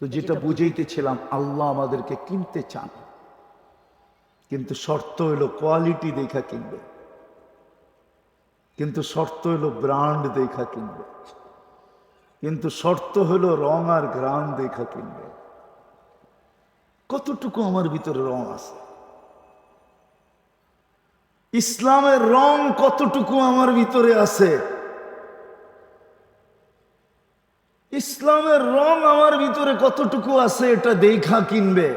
তো যেটা বুঝাইতেছিলাম আল্লাহ আমাদেরকে কিনতে চান। কিন্তু শর্ত হইল কোয়ালিটি দেখা কিনবে। কিন্তু শর্ত হইল ব্র্যান্ড দেখা কিনবে। কিন্তু শর্ত হলো রং আর গ্রাম দেখা কিনবে। কতটুকু আমার ভিতরে রং আছে? ইসলামের রং কতটুকু আমার ভিতরে আছে? ইসলামের রং আমার ভিতরে কতটুকু আছে এটা দেখা কিনবে?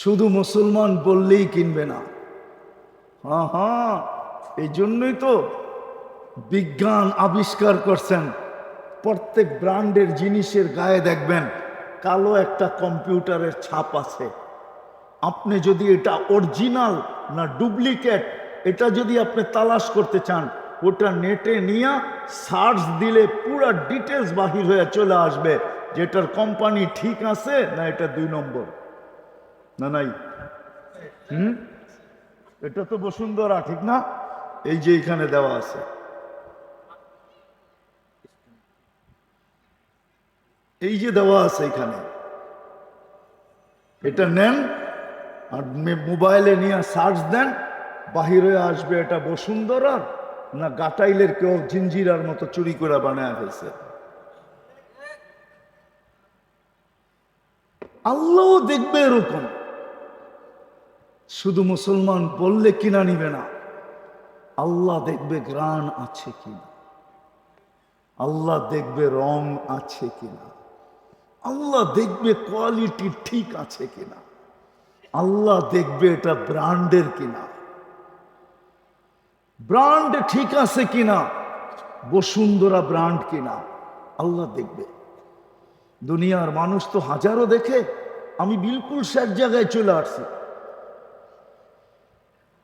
শুধু মুসলমান বললেই কিনবে না। হ্যাঁ হ্যাঁ এই জন্যই তো বিজ্ঞান আবিষ্কার করছেন। প্রত্যেক ব্র্যান্ডের জিনিসের গায়ে দেখবেন, কালো একটা কম্পিউটারের ছাপ আছে। আপনি যদি এটা অরিজিনাল না ডুপ্লিকেট, এটা যদি আপনি তালাশ করতে চান ওটা নেটে নিয়ে সার্চ দিলে পুরো ডিটেলস বাহির হয়ে চলে আসবে, যেটার কোম্পানি ঠিক আছে না এটা দুই নম্বর? না, নাই? হুম? এটা তো বসুন্ধরা, ঠিক না? এই যে এখানে দেওয়া আছে। এই যে দেওয়া আছে এখানে। এটা নেন আর মোবাইলে নিয়ে সার্চ দেন, বাহিরে আসবে এটা বসুন্ধরার। না গাটাইলের কেউ জিঞ্জিরার মতো চুরি করে বানায় ফেলছে। আল্লাহ দেখবে এরকম। শুধু মুসলমান বললে কিনা নিবে না। আল্লাহ দেখবে গ্রাণ আছে কিনা। আল্লাহ দেখবে রং আছে কিনা। আল্লাহ দেখবে কোয়ালিটি ঠিক আছে কিনা। আল্লাহ দেখবে এটা ব্র্যান্ডের কিনা। ব্র্যান্ড ঠিক আছে কিনা? বসুন্ধরা ব্রান্ড কিনা? আল্লাহ দেখবে। দুনিয়ার মানুষ তো হাজারো দেখে, আমি বিলকুল শেষ জায়গায় চলে আসছি।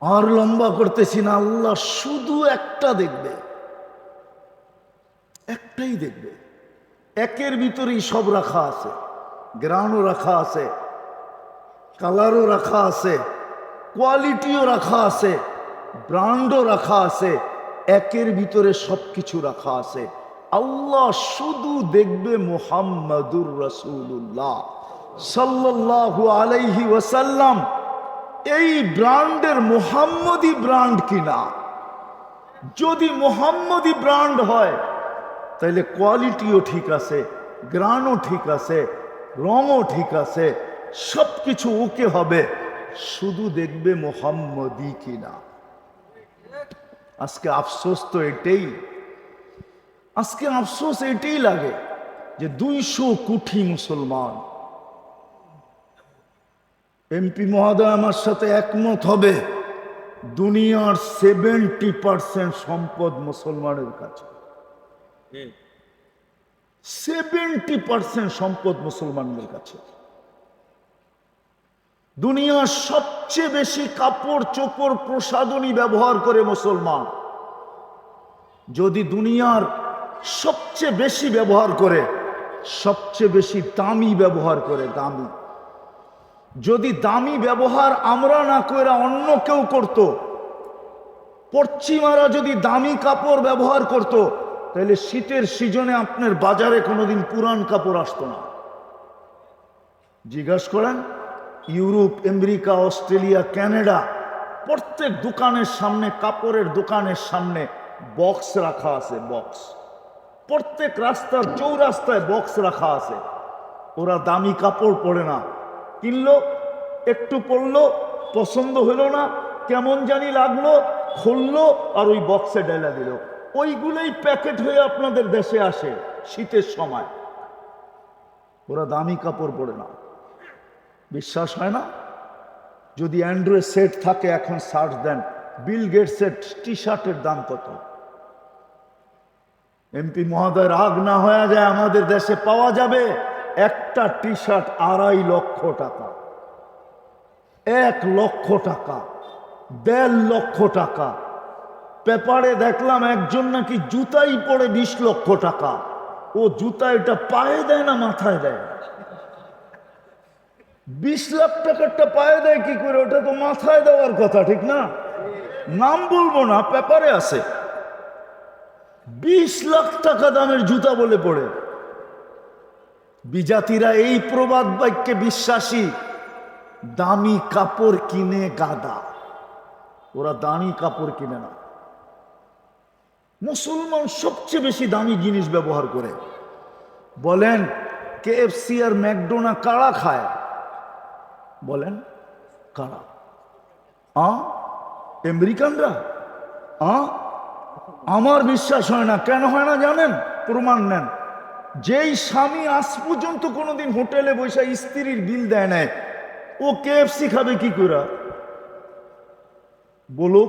আর লম্বা করতেছি না, আল্লাহ শুধু একটা দেখবে। একটাই দেখবে। একের ভিতরেই সব রাখা আছে। গ্রানও রাখা আছে। কালারও রাখা আছে। কোয়ালিটিও রাখা আছে। ব্র্যান্ডও রাখা আছে, একের ভিতরে সব কিছু রাখা আছে। আল্লাহ শুধু দেখবে মোহাম্মদুর রসুল্লাহ সাল্লাল্লাহু আলাইহি ওয়াসাল্লাম। এই ব্র্যান্ডের মোহাম্মদী ব্র্যান্ড কিনা? যদি মোহাম্মদী ব্র্যান্ড হয়, তাহলে কোয়ালিটিও ঠিক আছে, গ্রানও ঠিক আছে, রঙও ঠিক আছে সব কিছু ওকে হবে, শুধু দেখবে মোহাম্মদী কিনা। আজকে আফসোস তো এটাই। আজকে আফসোস এটাই লাগে যে দুইশো কোটি মুসলমান। এমপি মহোদয় আমার সাথে একমত হবে দুনিয়ার সেভেন্টি পার্সেন্ট সম্পদ মুসলমানের কাছে। সেভেন্টি পার্সেন্ট সম্পদ মুসলমানদের কাছে। দুনিয়ার সবচেয়ে বেশি কাপড় চোপড় প্রসাধনী ব্যবহার করে মুসলমান। যদি দুনিয়ার সবচেয়ে বেশি ব্যবহার করে, সবচেয়ে বেশি দামি ব্যবহার করে, দামি। যদি দামি ব্যবহার আমরা না করে অন্য কেউ করত, পশ্চিমারা যদি দামি কাপড় ব্যবহার করত তাহলে শীতের সিজনে আপনার বাজারে কোনোদিন পুরান কাপড় আসতো না। জিজ্ঞাসা করেন ইউরোপ, আমেরিকা, অস্ট্রেলিয়া, কানাডা, প্রত্যেক দোকানের সামনে, কাপড়ের দোকানের সামনে বক্স রাখা আছে বক্স প্রত্যেক রাস্তার চৌরাস্তায় বক্স রাখা আছে। ওরা দামি কাপড় পরে না। কিনলো, একটু পরলো, পছন্দ হলো না, কেমন জানি লাগল, খুললো আর ওই বক্সে ডেলা দিল। ওইগুলোই প্যাকেট হয়ে আপনাদের দেশে আসে, শীতের সময়। ওরা দামি কাপড় পরে না। বিশ্বাস হয় না? যদি অ্যান্ড্রয়েড সেট থাকে, এখন সার্চ দেন, বিল গেটসের টি শার্টের দাম কত? এমপি মহোদয়, রাগ না হয়ে যায়, আমাদের দেশে পাওয়া যাবে একটা টি শার্ট আড়াই লক্ষ টাকা। এক লক্ষ টাকা, দেড় লক্ষ টাকা। পেপারে দেখলাম একজন নাকি জুতাই পড়ে বিশ লক্ষ টাকা। ও জুতা এটা পায়ে দেয় না, মাথায় দেয়? বিশ লাখ টাকারটা পায়ে দেয় কি করে? ওটা তো মাথায় দেওয়ার কথা, ঠিক না? নাম বলব না, পেপারে আছে। বিশ লাখ টাকা দামের জুতা বলে পড়ে। বিজাতিরা এই প্রবাদ বাক্যে বিশ্বাসী। দামি কাপড় কিনে গাদা। ওরা দামি কাপড় কিনে না। মুসলমান সবচেয়ে বেশি দামি জিনিস ব্যবহার করে। বলেন কেএফসি আর ম্যাকডোনা কারা খায়? বলেন, কারা? আ? আমেরিকানরা? আ? আমার বিশ্বাস হয় না। কেন হয় না জানেন? প্রমাণ নেন। যেই স্বামী আজ পর্যন্ত কোনোদিন হোটেলে বসে স্ত্রীর বিল দেয় নাই, ও কেএফসি খাবে কি করে বলো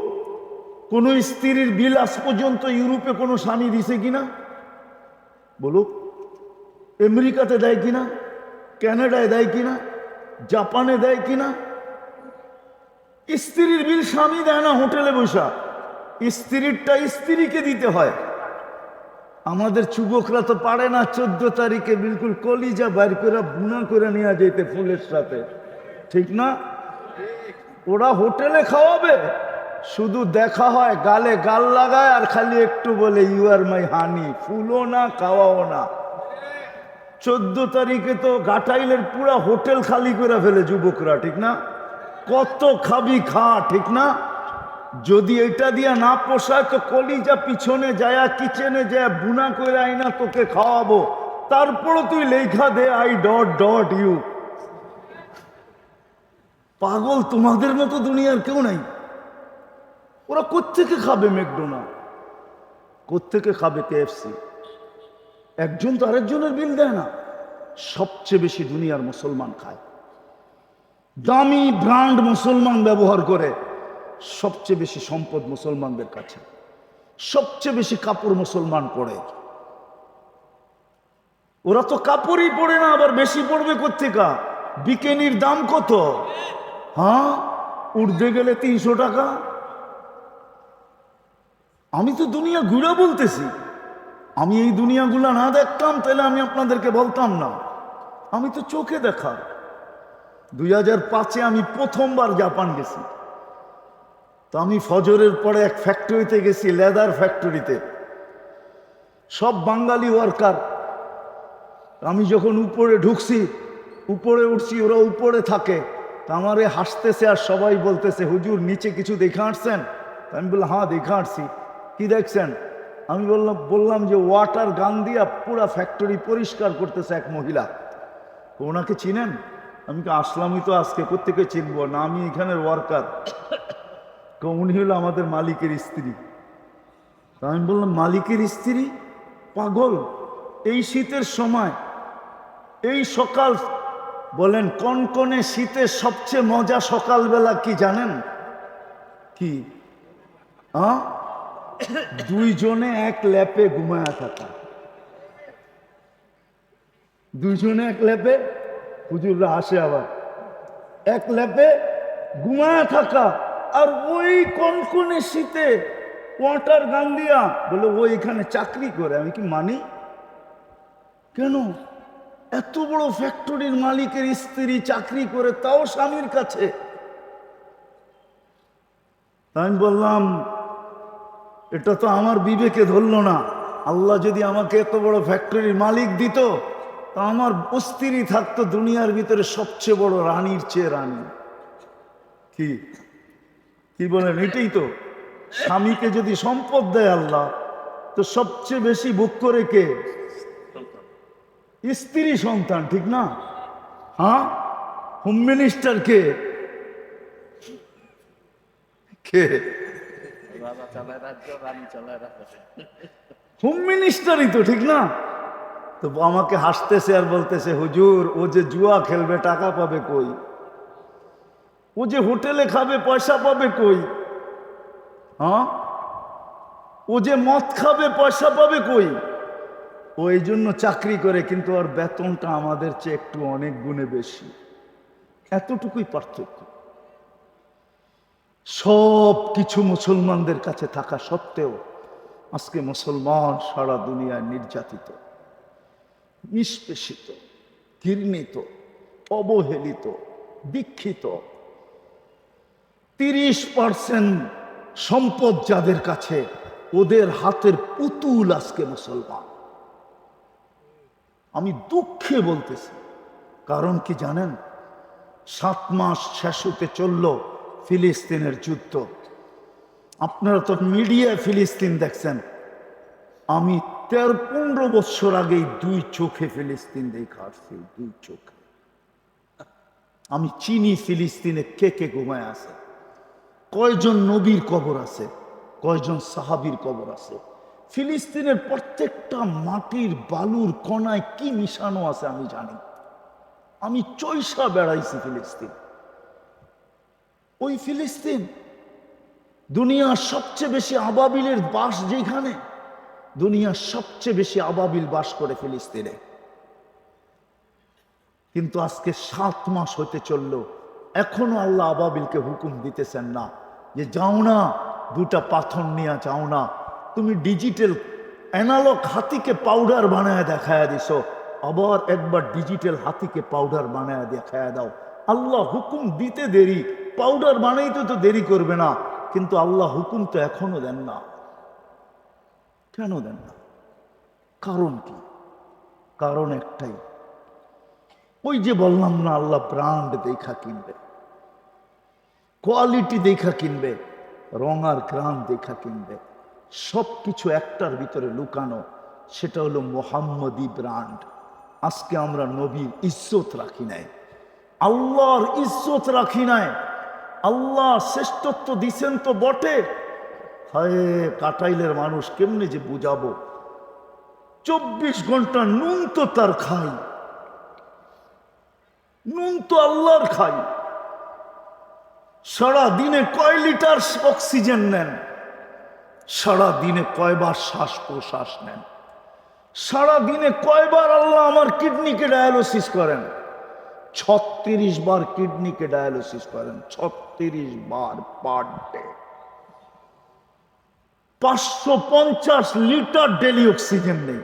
কোন স্ত্রীর বিল আজ পর্যন্ত ইউরোপে কোনো স্বামী দিছে কিনা? বলুক, আমেরিকাতে দেয় কিনা? ক্যানাডায় দেয় কিনা? জাপানে দেয় কিনা? স্ত্রীর বিল স্বামী দেয় না, হোটেলে বসা স্ত্রীরটা স্ত্রীকে দিতে হয়। আমাদের যুবকরা তো পারে না চোদ্দ তারিখে বিলকুল কলিজা বাইর করে বুনা করে নেওয়া যেতে ফুলের সাথে। ঠিক না? ওরা হোটেলে খাওয়াবে। শুধু দেখা হয়, গালে গাল লাগায় আর খালি একটু বলে ইউ আর মাই হানি ফুলও না, খাওয়াও না। চোদ্দ তারিখে তো গাটাইলের পুরা হোটেল খালি করে ফেলে যুবকরা, ঠিক না? কত খাবি খা, ঠিক না? যদি এটা দিয়া না পোষায় তো কলিজা পিছনে যায়া, কিচেনে যায় বুনা করে আইনা তোকে খাওয়াবো। তারপরও তুই লেখা দে আই ডট ডট ইউ পাগল তোমাদের মতো দুনিয়ার কেউ নাই। ওরা কোত্থেকে খাবে ম্যাকডোনা কোত্থেকে খাবে কেএফসি একজন তো আরেকজনের বিল দেয় না। সবচেয়ে বেশি দুনিয়ার মুসলমান খায়। দামি ব্র্যান্ড মুসলমান ব্যবহার করে সবচেয়ে বেশি সম্পদ মুসলমানদের কাছে। সবচেয়ে বেশি কাপড় মুসলমান পরে ওরা তো কাপড়ই পরে না, আবার বেশি পড়বে কোথেকা বিকেনির দাম কত? হ্যাঁ? উঠতে গেলে তিনশো টাকা। আমি তো দুনিয়া ঘুরে বলতেছি। আমি এই দুনিয়াগুলো না দেখতাম, তাহলে আমি আপনাদেরকে বলতাম না। আমি তো চোখে দেখা। দুই হাজার পাঁচে আমি প্রথমবার জাপান গেছি। তো আমি ফজরের পরে এক ফ্যাক্টরিতে গেছি, লেদার ফ্যাক্টরিতে। সব বাঙালি ওয়ার্কার। আমি যখন উপরে ঢুকছি, উপরে উঠছি, ওরা উপরে থাকে। তা আমারে হাসতেছে আর সবাই বলতেছে, হুজুর, নিচে কিছু দেখে আসছেন? আমি বললাম হ্যাঁ দেখে আসছি। কি দেখছেন? আমি বললাম বললাম যে ওয়াটার গান দিয়া পুরা ফ্যাক্টরি পরিষ্কার করতেছে এক মহিলা। ওনাকে চিনেন? আমি আসলামই তো আজকে প্রত্যেকে চিনবো, না আমি এখানের ওয়ার্কার উনি হলো আমাদের মালিকের স্ত্রী। তা আমি বললাম, মালিকের স্ত্রী? পাগল। এই শীতের সময়, এই সকাল, বলেন কনকনে শীতের সবচেয়ে মজা সকালবেলা কি জানেন? কি? আ? দুইজনে এক ল্যাপে ঘুমায়া থাকা। দুইজনে এক ল্যাপে, হুজুররা আসে আবার। এক ল্যাপে ঘুমায়া থাকা আর ওই কনকনে শীতে ওয়াটার গান দিয়া বলে, ও এখানে চাকরি করে, আমি কি মানি? কেন? এত বড় ফ্যাক্টরির মালিকের স্ত্রী চাকরি করে, তাও স্বামীর কাছে। আমি বললাম এটা তো আমার বিবেকে ধরলো না। আল্লাহ যদি আমাকে এত বড় ফ্যাক্টরির মালিক দিত, তা আমার স্ত্রী থাকতো দুনিয়ার ভিতরে সবচেয়ে বড় রানীর চেয়ে রানী। কি? কি বলেন? এটাই তো। স্বামীকে যদি সম্পদ দেয় আল্লাহ, তো সবচেয়ে বেশি বুক করে কে? স্ত্রী সন্তান, ঠিক না? হ্যাঁ? হোম মিনিস্টার কে? কে? রাজা চালায় রাজ্য হোম মিনিস্টারই তো, ঠিক না? তো আমাকে হাসতেছে আর বলতেছে, হুজুর, ও যে জুয়া খেলবে, টাকা পাবে কই? ও যে হোটেলে খাবে, পয়সা পাবে কই? হ্যাঁ? ও যে মদ খাবে, পয়সা পাবে কই? ও এই জন্য চাকরি করে, কিন্তু ওর বেতনটা আমাদের চেয়ে একটু অনেক গুণে বেশি। এতটুকুই পার্থক্য। সব কিছু মুসলমানদের কাছে থাকা সত্ত্বেও আজকে মুসলমান সারা দুনিয়ায় নির্যাতিত, নিষ্পেষিত, ঘৃণিত, অবহেলিত, দীক্ষিত। তিরিশ পার্সেন্ট সম্পদ যাদের কাছে, ওদের হাতের পুতুল আজকে মুসলমান। আমি দুঃখে বলতেছি, কারণ কি জানেন? সাত মাস শেষ হতে চলল ফিলিস্তিনের যুদ্ধ। আপনারা তো মিডিয়ায় ফিলিস্তিন দেখছেন। আমি তেরো পনেরো বছর আগেই দুই চোখে ফিলিস্তিন দেখা আসছি, দুই চোখে। আমি চিনি ফিলিস্তিনে কে কে ঘুমায় আছে। কয়জন নবীর কবর আছে, কয়জন সাহাবির কবর আছে। ফিলিস্তিনের প্রত্যেকটা মাটির বালুর কণায় কি মিশানো আছে আমি জানি। আমি চৈসা বেড়াইছি ফিলিস্তিন। ওই ফিলিস্তিন, দুনিয়ার সবচেয়ে বেশি আবাবিলের বাস যেখানে, দুনিয়ার সবচেয়ে বেশি আবাবিল বাস করে ফিলিস্তিনে। কিন্তু আজকে সাত মাস হতে চলল, এখনও আল্লাহ আবাবিলকে হুকুম দিতেছেন না যে, যাও না, দুটা পাথর নিয়ে যাও না। তুমি ডিজিটাল অ্যানালগ হাতিকে পাউডার বানায় দেখায় দিছো, আবার একবার ডিজিটাল হাতিকে পাউডার বানায় দেখায় দাও। আল্লাহ হুকুম দিতে দেরি পাউডার বানাইতে তো দেরি করবে না, কিন্তু আল্লাহ হুকুম তো এখনও দেন না। কেন দেন না? কারণ কি? কারণ একটাই। ওই যে বললাম না, আল্লাহ ব্রান্ড দেখা কিনবে কোয়ালিটি দেখা কিনবে, রং আর গ্রাম দেখা কিনবে সব কিছু একটার ভিতরে লুকানো, সেটা হলো মোহাম্মদী ব্রান্ড আজকে আমরা নবীর ইজ্জত রাখি নাই। আল্লাহর ইজ্জত রাখি নাই। আল্লাহ শ্রেষ্ঠত্ব দিছেন তো বটে। হায়, কাটাইলের মানুষ কেমনে যে বুঝাবো। চব্বিশ ঘণ্টা নুন তো তার খাই। নুন তো আল্লাহর খাই। সারা দিনে কয় লিটার অক্সিজেন নেন? সারা দিনে কয়বার শ্বাস প্রশ্বাস নেন? সারা দিনে কয়বার আল্লাহ আমার কিডনিকে ডায়ালিসিস করেন? ছত্রিশ বার কিডনিকে ডায়ালিসিস করেন, ছত্রিশ বার পার ডে। পাঁচশো পঞ্চাশ লিটার ডেলি অক্সিজেন নেই।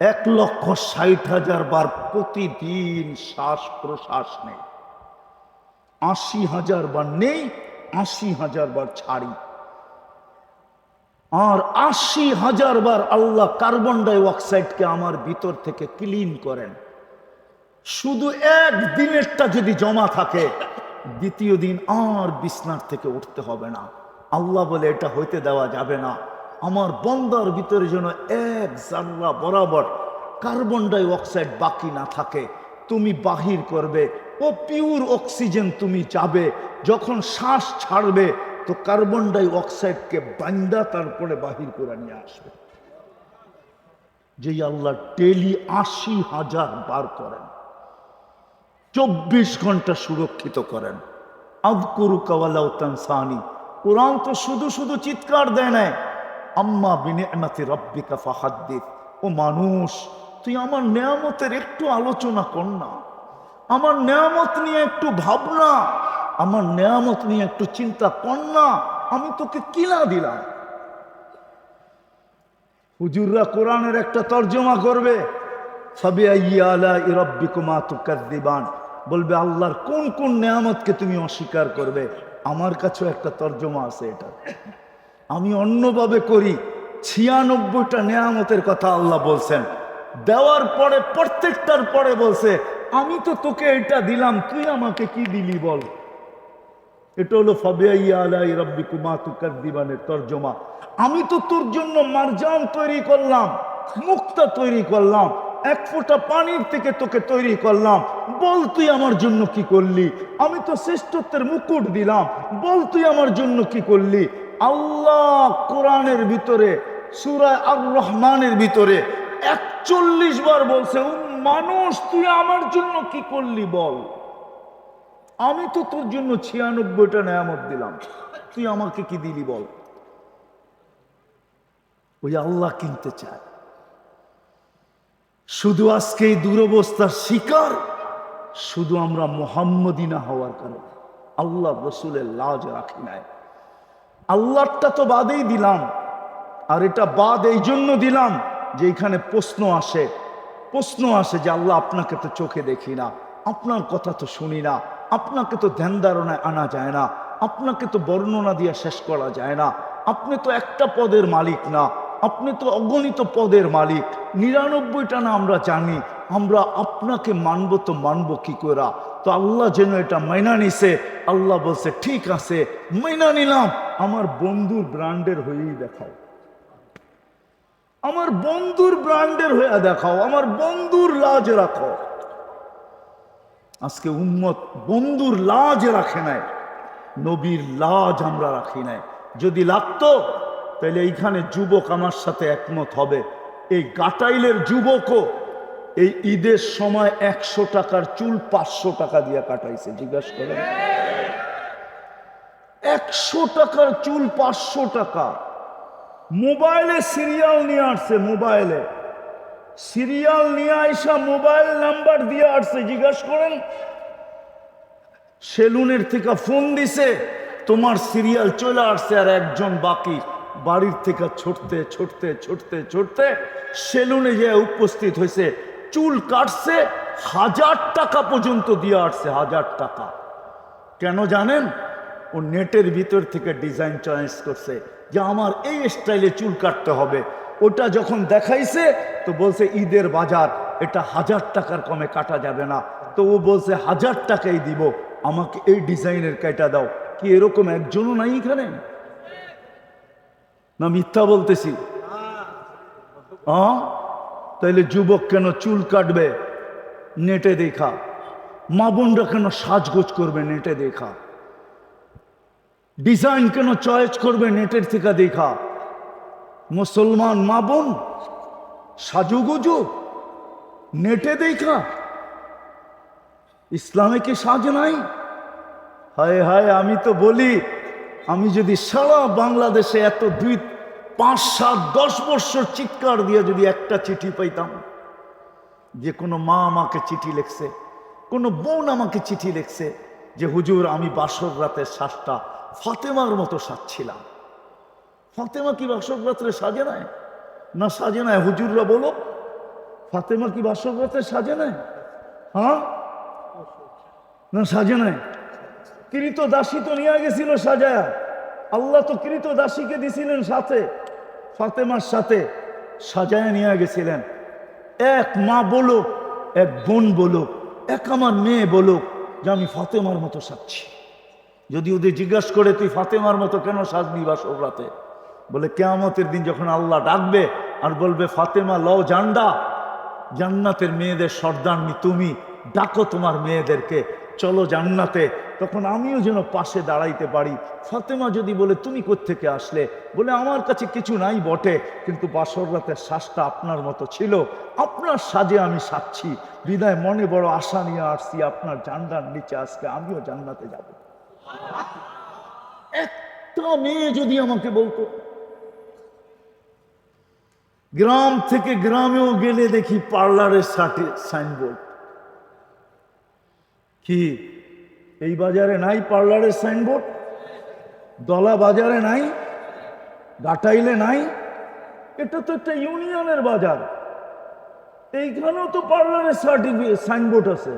এক লক্ষ ষাট হাজার বার প্রতিদিন শ্বাস প্রশ্বাস নেই। আশি হাজার বার নেই, আশি হাজার বার ছাড়ি। আর আশি হাজার বার আল্লাহ কার্বন ডাই অক্সাইডকে আমার ভিতর থেকে ক্লিন করেন। শুধু এক দিনেরটা যদি জমা থাকে, দ্বিতীয় দিন আর বিছনার থেকে উঠতে হবে না। আল্লাহ বলে এটা হইতে দেওয়া যাবে না। আমার বন্দার ভিতরে যেন এক জাররা বরাবর কার্বন ডাই অক্সাইড বাকি না থাকে। তুমি বাহির করবে ও পিওর অক্সিজেন তুমি যাবে। যখন শ্বাস ছাড়বে, তো কার্বন ডাই অক্সাইডকে বান্দা তারপরে বাহির করে নিয়ে আসবে। যেই আল্লাহ ডেলি আশি হাজার বার করেন। চব্বিশ ঘণ্টা সুরক্ষিত করেন। আবকুরু কাওয়ালাউ তানসানি। কোরআন তো শুধু শুধু চিৎকার দেয় না আম্মা বিনিয়ামাতি রব্বিকা ফাহাদ্দিস। ও মানুষ, তুই আমার নেয়ামতের একটু আলোচনা কর না। আমার নেয়ামত নিয়ে একটু ভাবনা। আমার নেয়ামত নিয়ে একটু চিন্তা কর না। আমি তোকে কিনা দিলাম। হুজুররা কোরআনের একটা তর্জমা করবে। সবে আলা ইরব্বিকুমা তুকাদ্দিবান বলবে, আল্লাহর কোন কোন নেয়ামতকে তুমি অস্বীকার করবে? আমার কাছেও একটা তর্জমা আছে এটা। আমি অন্যভাবে করি, ছিয়ানব্বইটা নেয়ামতের কথা আল্লাহ বলছেন। দেওয়ার পরে, প্রত্যেকটার পরে বলছে, আমি তো তোকে এটা দিলাম, তুই আমাকে কি দিলি বল? এটা হলো ফাবিয়া আলাই রব্বি কুমা তুকার দিবানের তর্জমা। আমি তো তোর জন্য মারজান তৈরি করলাম, মুক্তা তৈরি করলাম। এক ফোঁটা পানির থেকে তোকে তৈরি করলাম। বল তুই আমার জন্য কি করলি? আমি তো শ্রেষ্ঠত্বের মুকুট দিলাম। বল তুই আমার জন্য কি করলি? আল্লাহ কোরআনের ভিতরে সুরায় আর রহমানের ভিতরে একচল্লিশ বার বলছে "ও মানুষ, তুই আমার জন্য কি করলি বল? আমি তো তোর জন্য ছিয়ানব্বইটা নেয়ামত দিলাম। তুই আমাকে কি দিলি বল? ওই আল্লাহ কিনতে চায়। শুধু আজকে এই দুরবস্থার শিকার, শুধু আমরা মোহাম্মদিনা হওয়ার কারণে। আল্লাহ রসুলের লাজ রাখি নাই। আল্লাহটা তো বাদেই দিলাম, আর এটা বাদ এই জন্য দিলাম যে এখানে প্রশ্ন আসে। প্রশ্ন আসে যে আল্লাহ আপনাকে তো চোখে দেখি না, আপনার কথা তো শুনি না, আপনাকে তো ধ্যান ধারণায় আনা যায় না, আপনাকে তো বর্ণনা দিয়ে শেষ করা যায় না, আপনি তো একটা পদের মালিক না আপনি তো অগণিত পদের মালিক। নিরানব্বইটা না আমরা জানি। আমরা আপনাকে মানব তো মানব কি করা তো আল্লাহ যেন এটা মাইনা নিছে। আল্লাহ বলছে, ঠিক আছে, মাইনা নিলাম। আমার বন্ধুর ব্র্যান্ডের হয়েই দেখাও। আমার বন্ধুর ব্র্যান্ডের হয়ে দেখাও। আমার বন্ধুর লাজ রাখো। আজকে উম্মত বন্ধুর লাজ রাখে নাই। নবীর লাজ আমরা রাখি নাই। যদি লাগতো তাহলে এইখানে যুবক আমার সাথে একমত হবে। এই গাটাইলের যুবকও এই ঈদের সময় একশো টাকার চুল পাঁচশো টাকা দিয়ে কাটাইছে, জিজ্ঞাসা করেন। একশো টাকার চুল পাঁচশো টাকা। মোবাইলে সিরিয়াল নিয়ে আসছে, মোবাইলে। সিরিয়াল নিয়ে আইসা মোবাইল নাম্বার দিয়ে আসছে, জিজ্ঞাসা করেন। সেলুনের থেকে ফোন দিছে, তোমার সিরিয়াল চলে আসছে আর একজন বাকি। বাড়ির থেকে ছুটতে ছুটতে ছুটতে ছুটতে সেলুনে যে উপস্থিত হয়েছে। চুল কাটছে, হাজার টাকা পর্যন্ত দিয়ে আসছে, হাজার টাকা। কেন জানেন? ও নেটের ভিতর থেকে ডিজাইন চয়েস করছে যে আমার এই স্টাইলে চুল কাটতে হবে। ওটা যখন দেখাইছে, তো বলছে, ঈদের বাজার, এটা হাজার টাকার কমে কাটা যাবে না। তো ও বলছে, হাজার টাকাই দিব। আমাকে এই ডিজাইনের কাটা দাও। কি এরকম একজনও নাই এখানে? না মিথ্যা বলতেছি। তাইলে যুবক কেন চুল কাটবে? নেটে দেখা। মা বোনরা কেন সাজগোজ করবে নেটে দেখা? ডিজাইন কেন চয়েস করবে নেটের থেকে দেখা? মুসলমান মা বোন, সাজুগুজু, নেটে দেখা। ইসলামে কি সাজ নাই? হায় হায়, আমি তো বলি আমি যদি সারা বাংলাদেশে এত দুই, পাঁচ, সাত, দশ বছর চিৎকার দিয়ে যদি একটা চিঠি পাইতাম, যে কোনো মা আমাকে চিঠি লিখছে, কোনো বোন আমাকে চিঠি লিখছে, যে হুজুর আমি বাসর রাতের শ্বাসটা ফাতেমার মতো সাজছিলাম। ফাতেমা কি বাসর রাত্রে সাজে নাই? না সাজে নাই? হুজুররা বলো, ফাতেমা কি বাসর রাতে সাজে নাই? হ্যাঁ? না সাজে নাই? কৃত দাসী তো নিয়ে গেছিল সাজায়া। আল্লাহ তো কৃত দাসীকে দিছিলেন সাথে। ফাতেমার সাথে সাজায়া নিয়ে গেছিলেন। এক মা বলো এক বোন বলো এক আমার মেয়ে বলো যে আমি ফাতেমার মতো সাজছি। যদি ওদের জিজ্ঞাসা করে, তুই ফাতেমার মতো কেন সাজনি বা রাতে? বলে, কেয়ামতের দিন যখন আল্লাহ ডাকবে আর বলবে, ফাতেমা, লও জান্ডা জান্নাতের মেয়েদের সর্দারনি তুমি, ডাকো তোমার মেয়েদেরকে। চলো জান্নাতে। তখন আমিও যেন পাশে দাঁড়াইতে পারি। ফাতেমা যদি বলে, তুমি কোত্থেকে আসলে? বলে, আমার কাছে কিছু নাই বটে। কিন্তু বাসর রাতের শ্বাসটা আপনার মতো ছিল। আপনার সাজে আমি সাচ্ছি বিদায় মনে বড় আশা নিয়ে আসছি আপনার জান্ডার নিচে আজকে আমিও জান্নাতে যাব। একটা মেয়ে যদি আমাকে বলতো, গ্রাম থেকে গ্রামেও গেলে দেখি পার্লারের সাথে সাইনবোর্ড। কি? এই বাজারে নাই পার্লারের সাইনবোর্ড? দলা বাজারে নাই? গাটাইলে নাই? এটা তো একটা ইউনিয়নের বাজার। এইখানেও তো পার্লারের সার্টিফিকেট সাইনবোর্ড আছে।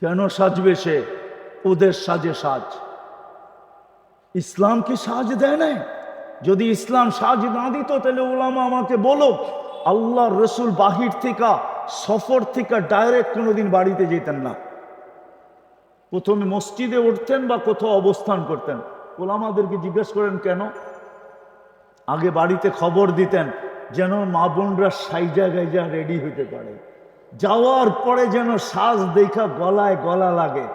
কেন সাজবে সে? ওদের সাজে সাজ। ইসলাম কি সাজ দেয় না যদি ইসলাম সাজ না দিত, তাহলে ওলামা আমাকে বলো আল্লাহ রসুল বাহির থেকে সফর থেকে ডাইরেক্ট কোনোদিন বাড়িতে যেতেন না। প্রথমে মসজিদে উঠতেন বা কোথাও অবস্থান করতেন। ওলামাদেরকে জিজ্ঞেস করেন, কেন? আগে বাড়িতে খবর দিতেন, যেন মা বোনরা সাইজা গাইজা রেডি হইতে পারে। যাওয়ার পরে যেন সাজ দেখা গলায় গলা লাগে।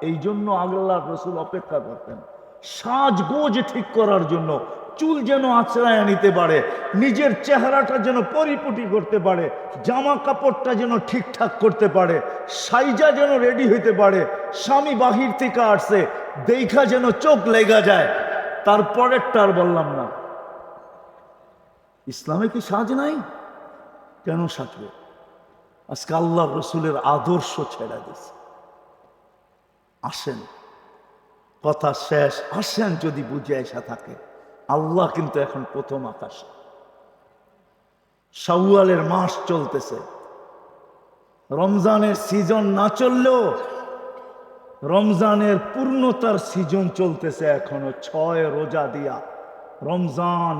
এই জন্য আল্লাহ রসুল অপেক্ষা করতেন। সাজগোজ ঠিক করার জন্য চুল যেন আশ্রয় নিতে পারে, নিজের চেহারাটা যেন পরিপুটি করতে পারে জামা কাপড়টা যেন ঠিকঠাক করতে পারে, সাইজা যেন রেডি হইতে পারে, স্বামী বাহির থেকে আসছে, দেখা যেন চোখ লেগা যায়। তারপরেরটা আর বললাম না। ইসলামে কি সাজ নাই? কেন সাজবে? আজকে আল্লাহ রসুলের আদর্শ ছেড়ে দিছে আসেন, কথা শেষ, আসেন যদি বুঝে আসা থাকে। আল্লাহ কিন্তু এখন প্রথম আকাশে। শাওয়ালের মাস চলতেছে। রমজানের সিজন না চললেও রমজানের পূর্ণতার সিজন চলতেছে এখনও ছয় রোজা দিয়া। রমজান,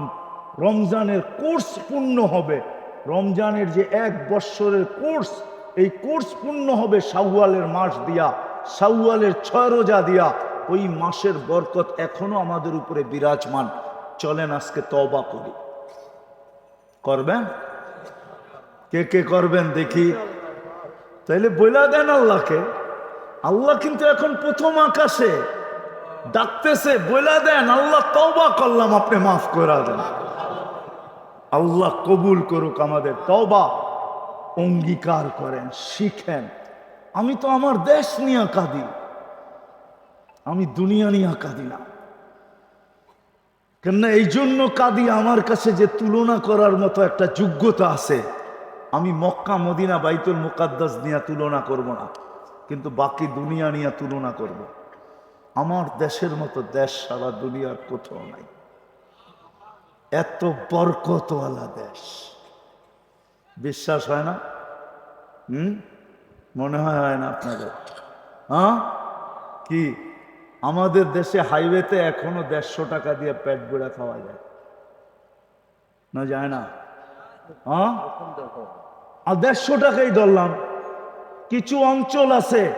রমজানের কোর্স পূর্ণ হবে। রমজানের যে এক বৎসরের কোর্স এই কোর্স পূর্ণ হবে শাওয়ালের মাস দিয়া। শাওয়ালের ছয় রোজা দিয়া। ওই মাসের বরকত এখনও আমাদের উপরে বিরাজমান। চলেন আজকে তবা করি। করবেন? কে কে করবেন দেখি। তাইলে বইলা দেন আল্লাহকে। আল্লাহ কিন্তু এখন প্রথম আকাশে ডাকতেছে, বইলা দেন, আল্লাহ, তওবা করলাম, আপনি মাফ করে দেন। আল্লাহ কবুল করুক আমাদের। তওবা অঙ্গীকার করেন, শিখেন। আমি তো আমার দেশ নিয়ে কাঁদি। আমি দুনিয়া নিয়ে কাঁদি না। কেননা এই জন্য কাঁদি আমার কাছে যে তুলনা করার মতো একটা যোগ্যতা আছে। আমি মক্কা, মদিনা, বাইতুল মুকাদ্দাস নিয়ে তুলনা করব না, কিন্তু বাকি দুনিয়া নিয়ে তুলনা করব। আমার দেশের মতো দেশ সারা দুনিয়ার কোথাও নাই। এত বরকতওয়ালা দেশ। বিশ্বাস হয় না? হুম? মনে হয় হয় না আপনাদের। হ্যাঁ? কি? আমাদের দেশে হাইওয়েতে এখনও দেড়শো টাকা দিয়ে পেট বেড়া খাওয়া যায়। না যায় না? হ্যাঁ? আর দেড়শো টাকাই ধরলাম। কিছু অঞ্চল আছে,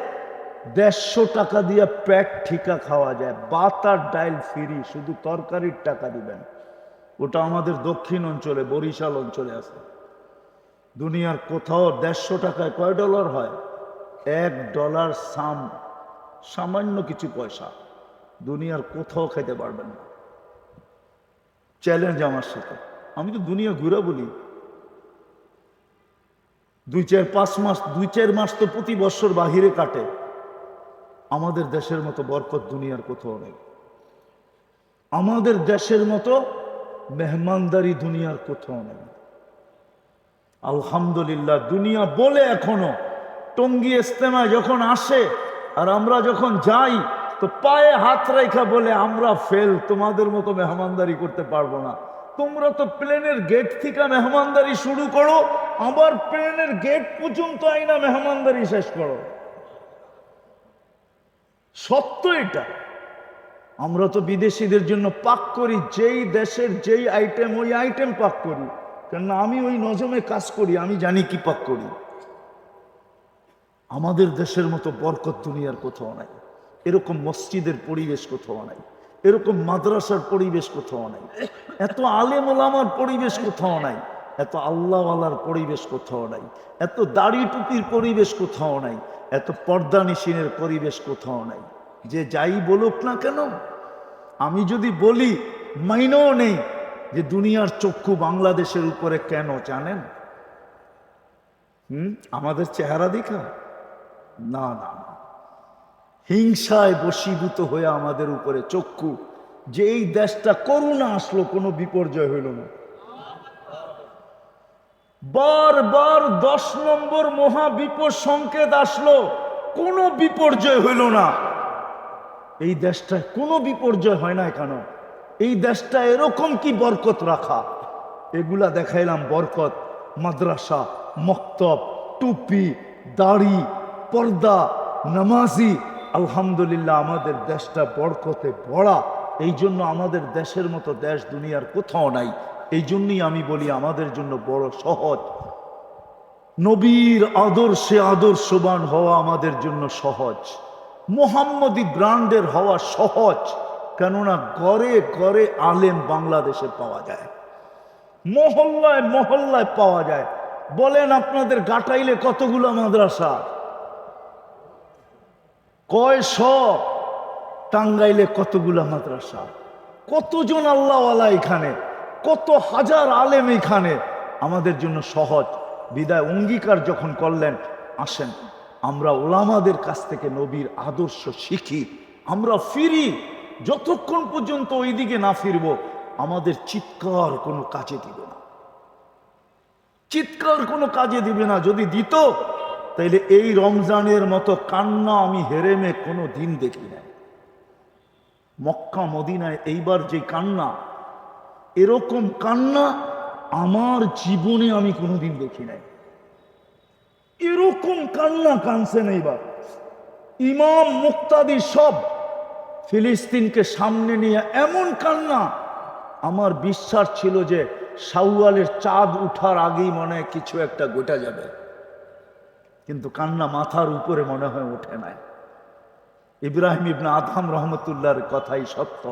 দেড়শো টাকা দিয়ে পেট ঠিকা খাওয়া যায়। ভাত আর ডাইল ফ্রি, শুধু তরকারির টাকা দিবেন। ওটা আমাদের দক্ষিণ অঞ্চলে, বরিশাল অঞ্চলে আছে। দুনিয়ার কোথাও দেড়শো টাকায় কয় ডলার হয়? এক ডলার সাম সামান্য কিছু পয়সা দুনিয়ার কোথাও খেতে পারবেন না। চ্যালেঞ্জ আমার সাথে। আমি তো দুনিয়া ঘুরে বলি। দুই চার, পাঁচ মাস, দুই চার মাস তো প্রতি বছর বাহিরে কাটে। আমাদের দেশের মতো বরকত দুনিয়ার কোথাও নেই। আমাদের দেশের মতো মেহমানদারি দুনিয়ার কোথাও নেই। আলহামদুলিল্লাহ, দুনিয়া বলে এখনও, টঙ্গি ইস্তেমায় যখন আসে আর আমরা যখন যাই, তো পায়ে হাত রেখা বলে আমরা ফেল, তোমাদের মতো মেহমানদারি করতে পারব না। তোমরা তো প্লেনের গেট থেকে মেহমানদারি শুরু করো, আবার প্লেনের গেট পর্যন্ত আইনা মেহমানদারি শেষ করো। সত্য এটা। আমরা তো বিদেশিদের জন্য পাক করি, যেই দেশের যেই আইটেম ওই আইটেম পাক করি। কেননা আমি ওই নজমে কাজ করি, আমি জানি কি পাক করি। আমাদের দেশের মতো বরকত দুনিয়ার কোথাও নাই। এরকম মসজিদের পরিবেশ কোথাও নাই। এরকম মাদ্রাসার পরিবেশ কোথাও নাই। এত আলেম ওলামার পরিবেশ কোথাও নাই। এত আল্লাহওয়ালার পরিবেশ কোথাও নাই। এত দাড়ি টুপির পরিবেশ কোথাও নাই। এত পর্দা নিশিনের পরিবেশ কোথাও নাই। যে যাই বলুক না কেন, আমি যদি বলি, মাইনেও নেই যে দুনিয়ার চক্ষু বাংলাদেশের উপরে কেন, জানেন? হুম? আমাদের চেহারা দেখা। না না না। হিংসায় বশীভূত হয়ে আমাদের উপরে চক্ষু, যে এই দেশটা করুণা আসলো, কোনো বিপর্যয় হইল না। বারবার দশ নম্বর মহা বিপদ সংকেত আসলো, কোনো বিপর্যয় হইল না। এই দেশটায় কোনো বিপর্যয় হয় না কেন? এই দেশটা এরকম কি বরকত রাখা? এগুলা দেখাইলাম বরকত, মাদ্রাসা, মক্তব, টুপি, দাড়ি পর্দা, নামাজি, আলহামদুলিল্লাহ আমাদের দেশটা বরকতে ভরা। এই জন্য আমাদের দেশের মতো দেশ দুনিয়ার কোথাও নাই। এই জন্যই আমি বলি আমাদের জন্য বড় সহজ। নবীর আদর্শে আদর্শবান হওয়া আমাদের জন্য সহজ। মোহাম্মদী ব্রান্ডের হওয়া সহজ। কেননা গড়ে গড়ে আলেম বাংলাদেশে পাওয়া যায়। মহল্লায় মহল্লায় পাওয়া যায়। বলেন আপনাদের গাটাইলে কতগুলো মাদ্রাসা? কয়শ টাঙ্গাইলে কতগুলা মাদ্রাসা? কতজন আল্লাহওয়ালা এখানে? কত হাজার আলেম এখানে? আমাদের জন্য সহজ। বিদায় অঙ্গীকার যখন করলেন, আসেন। আমরা ওলামাদের কাছ থেকে নবীর আদর্শ শিখি। আমরা ফিরি। যতক্ষণ পর্যন্ত ওইদিকে না ফিরব, আমাদের চিৎকার কোনো কাজে দিবে না। চিৎকার কোনো কাজে দিবে না। যদি দিত তাইলে এই রমজানের মতো কান্না আমি হেরেমে কোনো দিন দেখি নাই। মক্কা, মদিনায় এইবার যে কান্না, এরকম কান্না আমার জীবনে আমি কোনোদিন দেখি নাই। এরকম কান্না কানছেন এইবার। ইমাম মুক্তাদি সব ফিলিস্তিনকে সামনে নিয়ে এমন কান্না। আমার বিশ্বাস ছিল যে শাওয়ালের চাঁদ উঠার আগেই মনে কিছু একটা গোটা যাবে। কিন্তু কান্না মাথার উপরে মনে হয় ওঠে নাই। ইব্রাহিম ইবনা আদহাম রহমতুল্লাহর কথাই সত্য।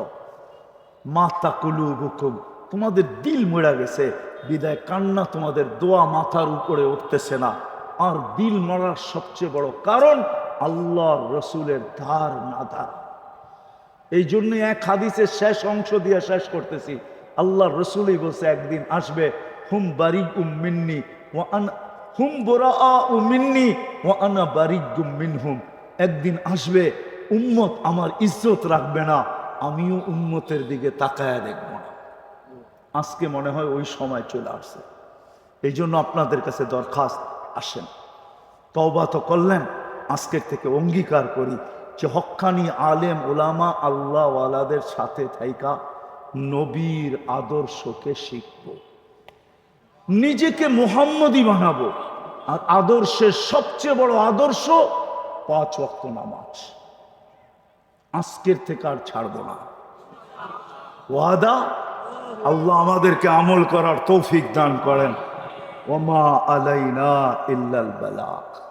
মাতা কুলু বুকুম তোমাদের দিল মরা গেছে, বিদায় কান্না তোমাদের দোয়া মাথার উপরে উঠতেছে না। আর দিল মরার সবচেয়ে বড় কারণ আল্লাহর রসুলের ধার না ধার। এই জন্য এক হাদিসের শেষ অংশ দিয়ে শেষ করতেছি। আল্লাহ রসুলই বলছে, একদিন আসবে, হুম বারিক উম মিন্নি ও আনা হুম বোরা উ মিন্নি ও আনা একদিন আসবে, উম্মত আমার ইজ্জত রাখবে না, আমিও উম্মতের দিকে তাকায়া দেখব না। আজকে মনে হয় ওই সময় চলে আসছে। এই জন্য আপনাদের কাছে দরখাস্ত, আসেন। তওবা তো করলেন, আজকের থেকে অঙ্গীকার করি যে হক্কানি আলেম ওলামা আল্লাহওয়ালাদের সাথে থাইকা নবীর আদর্শকে শিখব। নিজেকে মোহাম্মদী বানাবো। আর আদর্শের সবচেয়ে বড় আদর্শ পাঁচ অক্ত নামাজ। আজকের থেকে আর ছাড়ব না। ওয়াদা? আল্লাহ আমাদেরকে আমল করার তৌফিক দান করেন। ওমা আলাইনা ইল্লাল বালাক